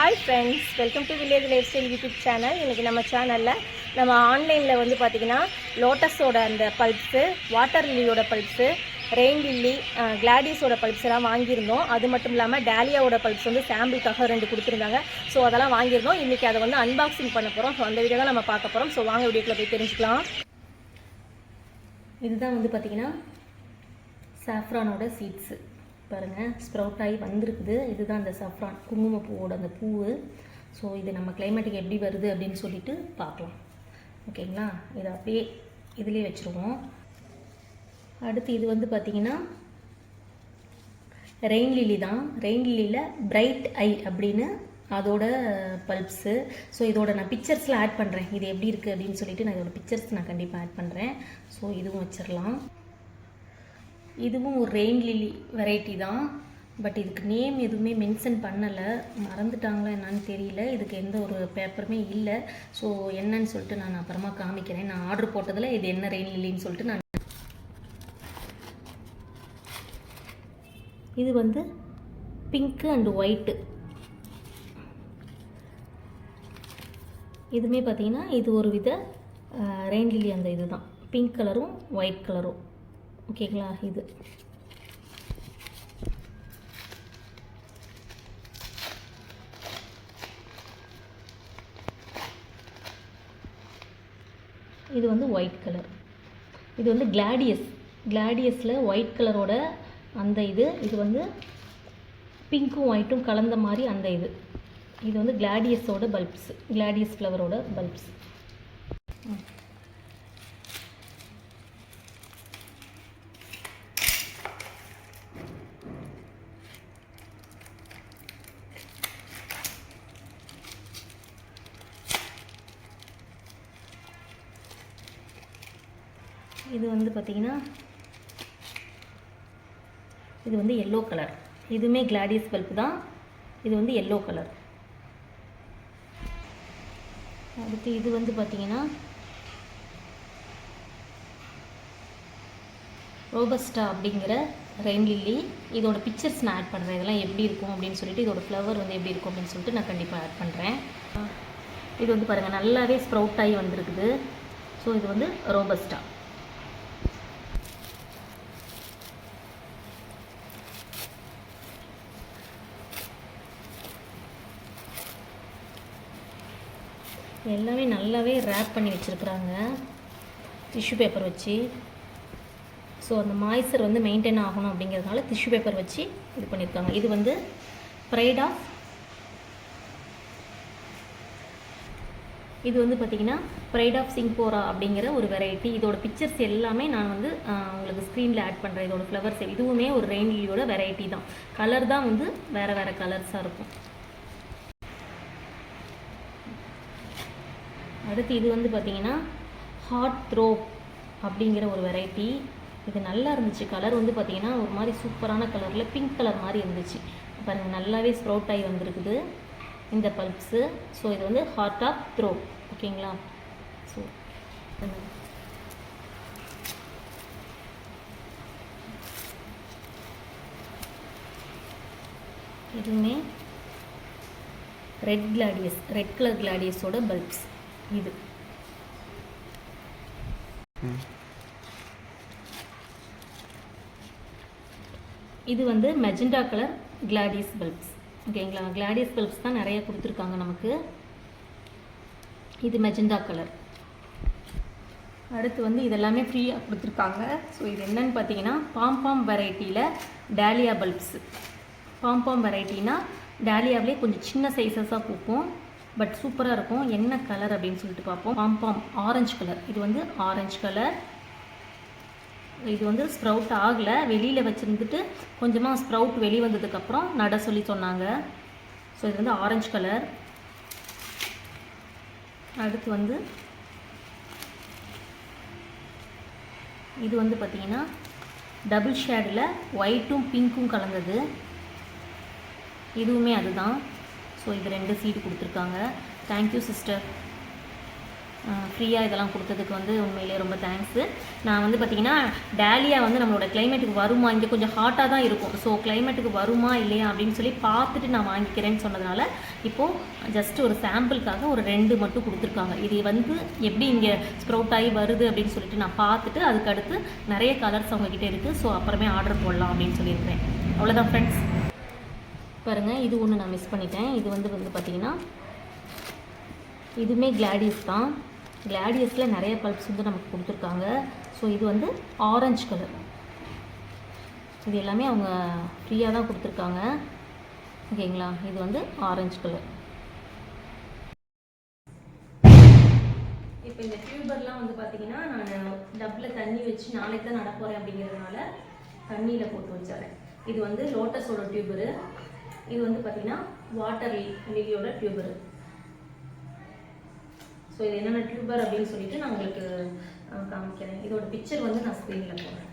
Hi friends welcome to village life style YouTube channel இன்றைக்கி நம்ம சேனலில் நம்ம ஆன்லைனில் வந்து பார்த்திங்கன்னா லோட்டஸோட அந்த பல்ப்ஸு வாட்டர் லில்லியோட பல்ப்ஸு ரெயின் லில்லி கிளாடிஸோட பல்ப்ஸ் எல்லாம் வாங்கியிருந்தோம். அது மட்டும் இல்லாமல் டேலியாவோட பல்ப்ஸ் வந்து சாம்பிளுக்காக ரெண்டு கொடுத்துருந்தாங்க. ஸோ அதெல்லாம் வாங்கியிருந்தோம். இன்றைக்கி அதை வந்து அன்பாக்சிங் பண்ண போகிறோம் ஸோ அந்த வீடியோ தான் நம்ம பார்க்க போகிறோம் ஸோ வாங்க வீடியோக்குள்ள போய் தெரிஞ்சுக்கலாம். இதுதான் வந்து பார்த்திங்கன்னா சாஃப்ரானோட சீட்ஸு பாருங்கள் ஸ்ப்ரவுட் ஆகி வந்திருக்குது. இதுதான் அந்த சஃப்ரான் குங்குமப்பூவோட அந்த பூவு. ஸோ இது நம்ம கிளைமேட்டுக்கு எப்படி வருது அப்படின்னு சொல்லிட்டு பார்க்கலாம். ஓகேங்களா இதை அப்படியே இதிலே வச்சுருவோம். அடுத்து இது வந்து பார்த்திங்கன்னா ரெயின் லில்லி தான். ரெயின் லில்லியில் பிரைட் ஐ அப்படின்னு அதோட பல்ப்ஸு ஸோ இதோட நான் பிக்சர்ஸில் ஆட் பண்ணுறேன் இது எப்படி இருக்குது அப்படின்னு சொல்லிட்டு நான் இதோட பிக்சர்ஸ் நான் கண்டிப்பாக ஆட் பண்ணுறேன் ஸோ இதுவும் வச்சிடலாம் இதுவும் ஒரு ரெயின் லில்லி வெரைட்டி தான். பட் இதுக்கு நேம் எதுவுமே மென்ஷன் பண்ணலை. மறந்துட்டாங்களா என்னன்னு தெரியல. இதுக்கு எந்த ஒரு பேப்பருமே இல்லை. ஸோ என்னன்னு சொல்லிட்டு நான் அப்புறமா காமிக்கிறேன். நான் ஆர்டர் போட்டதில் இது என்ன ரெயின் லில்லின்னு சொல்லிட்டு நான் இது வந்து பிங்க்கு அண்டு ஒயிட்டு இதுவுமே பார்த்தீங்கன்னா இது ஒரு வித ரெயின் லில்லி அந்த இது தான் பிங்க் கலரும் ஒயிட் கலரும் ஓகேங்களா? இது. இது வந்து ஒயிட் கலர் இது வந்து கிளாடியஸ் கிளாடியஸில் ஒயிட் கலரோட அந்த இது இது வந்து பிங்க்கும் ஒயிட்டும் கலந்த மாதிரி அந்த இது. இது வந்து கிளாடியஸோட பல்ப்ஸ் கிளாடியஸ் ஃப்ளவரோட பல்ப்ஸ் இது வந்து பார்த்திங்கன்னா இது வந்து எல்லோ கலர் இதுவுமே கிளாடியஸ் பல்ப் தான். இது வந்து எல்லோ கலர் அடுத்து இது வந்து பார்த்திங்கன்னா ரோபஸ்டா அப்படிங்கிற ரெயின் லில்லி இதோட பிக்சர்ஸ் நான் ஆட் பண்ணுறேன் இதெல்லாம் எப்படி இருக்கும் அப்படின்னு சொல்லிட்டு இதோட ஃப்ளவர் வந்து எப்படி இருக்கும் அப்படின்னு சொல்லிட்டு நான் கண்டிப்பாக ஆட் பண்ணுறேன் இது வந்து பாருங்கள் நல்லாவே ஸ்ப்ரவுட் ஆகி வந்திருக்குது. ஸோ இது வந்து ரோபஸ்டா எல்லாமே நல்லாவே ரேப் பண்ணி வச்சுருக்குறாங்க. டிஷ்யூ பேப்பர் வச்சு. ஸோ அந்த மாய்ஸர் வந்து மெயின்டைன் ஆகணும் அப்படிங்கிறதுனால டிஷ்யூ பேப்பர் வச்சு இது பண்ணியிருக்காங்க இது வந்து ப்ரைட் ஆஃப் இது வந்து பார்த்திங்கன்னா ப்ரைட் ஆஃப் சிங்போரா அப்படிங்கிற ஒரு வெரைட்டி இதோட பிக்சர்ஸ் எல்லாமே நான் வந்து உங்களுக்கு ஸ்க்ரீனில் ஆட் பண்ணுறேன் இதோட ஃப்ளவர்ஸ் இதுவுமே ஒரு ரெயின்லியோட வெரைட்டி தான். கலர் தான் வந்து வேறு வேறு கலர்ஸாக இருக்கும். அடுத்து இது வந்து பார்த்தீங்கன்னா ஹாட் த்ரோ அப்படிங்கிற ஒரு வெரைட்டி இது நல்லா இருந்துச்சு. கலர் வந்து பார்த்தீங்கன்னா ஒரு மாதிரி சூப்பரான கலரில் பிங்க் கலர் மாதிரி இருந்துச்சு. பாருங்கள் நல்லாவே ஸ்ப்ரோட் ஆகி வந்திருக்குது இந்த பல்ப்ஸு ஸோ இது வந்து ஹாட் ஆஃப் த்ரோ ஓகேங்களா ஸோ இதுவுமே ரெட் கிளாடியஸ் ரெட் கலர் கிளாடியஸோட பல்ப்ஸ் இது. இது வந்து மெஜெண்டா கலர் கிளாடியஸ் பல்ப்ஸ் ஓகேங்களா கிளாடியஸ் பல்ப்ஸ் தான் நிறைய கொடுத்துருக்காங்க நமக்கு. இது மெஜெண்டா கலர் அடுத்து வந்து இதெல்லாமே ஃப்ரீயாக கொடுத்துருக்காங்க. ஸோ இது என்னன்னு பார்த்தீங்கன்னா பாம்பாம் வெரைட்டியில் டேலியா பல்ப்ஸ் பாம்பாம் வெரைட்டினா டேலியாவிலே கொஞ்சம் சின்ன சைஸஸாக பூக்கும். பட் சூப்பராக இருக்கும். என்ன கலர் அப்படின்னு சொல்லிட்டு பார்ப்போம். பாம்பாம் ஆரஞ்சு கலர் இது வந்து ஆரஞ்சு கலர் இது வந்து ஸ்ப்ரவுட் ஆகலை. வெளியில் வச்சுருந்துட்டு கொஞ்சமாக ஸ்ப்ரவுட் வெளி வந்ததுக்கப்புறம் நட சொல்லி சொன்னாங்க. ஸோ இது வந்து ஆரஞ்சு கலர் அடுத்து வந்து இது வந்து பார்த்திங்கன்னா டபுள் ஷேடில் ஒயிட்டும் பிங்க்கும் கலந்தது. இதுவுமே அதுதான். ஸோ இது ரெண்டு சீடு கொடுத்துருக்காங்க. தேங்க்யூ சிஸ்டர் ஃப்ரீயாக இதெல்லாம் கொடுத்ததுக்கு வந்து உண்மையிலேயே ரொம்ப தேங்க்ஸு நான் வந்து பார்த்தீங்கன்னா டேலியா வந்து நம்மளோட கிளைமேட்டுக்கு வருமா? இங்கே கொஞ்சம் ஹாட்டாக தான் இருக்கும். ஸோ கிளைமேட்டுக்கு வருமா இல்லையா அப்படின்னு சொல்லி பார்த்துட்டு நான் வாங்கிக்கிறேன்னு சொன்னதுனால இப்போது ஜஸ்ட் ஒரு சாம்பிளுக்காக ஒரு ரெண்டு மட்டும் கொடுத்துருக்காங்க. இது வந்து எப்படி இங்கே ஸ்ப்ரவுட் ஆகி வருது அப்படின்னு சொல்லிட்டு நான் பார்த்துட்டு அதுக்கடுத்து நிறைய கலர்ஸ் அவங்கக்கிட்ட இருக்குது ஸோ அப்புறமே ஆர்டர் போடலாம் அப்படின்னு சொல்லியிருக்கிறேன். அவ்வளோதான் ஃப்ரெண்ட்ஸ் பாருங்கள் இது ஒன்று நான் மிஸ் பண்ணிட்டேன். இது வந்து வந்து பார்த்தீங்கன்னா இதுவுமே கிளாடியஸ் தான். கிளாடியஸில் நிறைய பல்ப்ஸ் வந்து நமக்கு கொடுத்துருக்காங்க. ஸோ இது வந்து ஆரஞ்சு கலர் இது எல்லாமே அவங்க ஃப்ரீயாக தான் கொடுத்துருக்காங்க. ஓகேங்களா இது வந்து ஆரஞ்சு கலர் இப்போ இந்த டியூபர்லாம் வந்து பார்த்தீங்கன்னா நான் டப்பில் தண்ணி வச்சு நாளைக்கு தான் நட போகிறேன் அப்படிங்கிறதுனால தண்ணியில் போட்டு வச்சிடுறேன். இது வந்து லோட்டஸோட டியூபரு இது வந்து பார்த்தீங்கன்னா வாட்டர் லிலியோட டியூபர் ஸோ இது என்னென்ன டியூபர் அப்படின்னு சொல்லிட்டு நான் உங்களுக்கு காமிக்கிறேன். இதோட பிக்சர் வந்து நான் ஸ்க்ரீனில் போடுறேன்.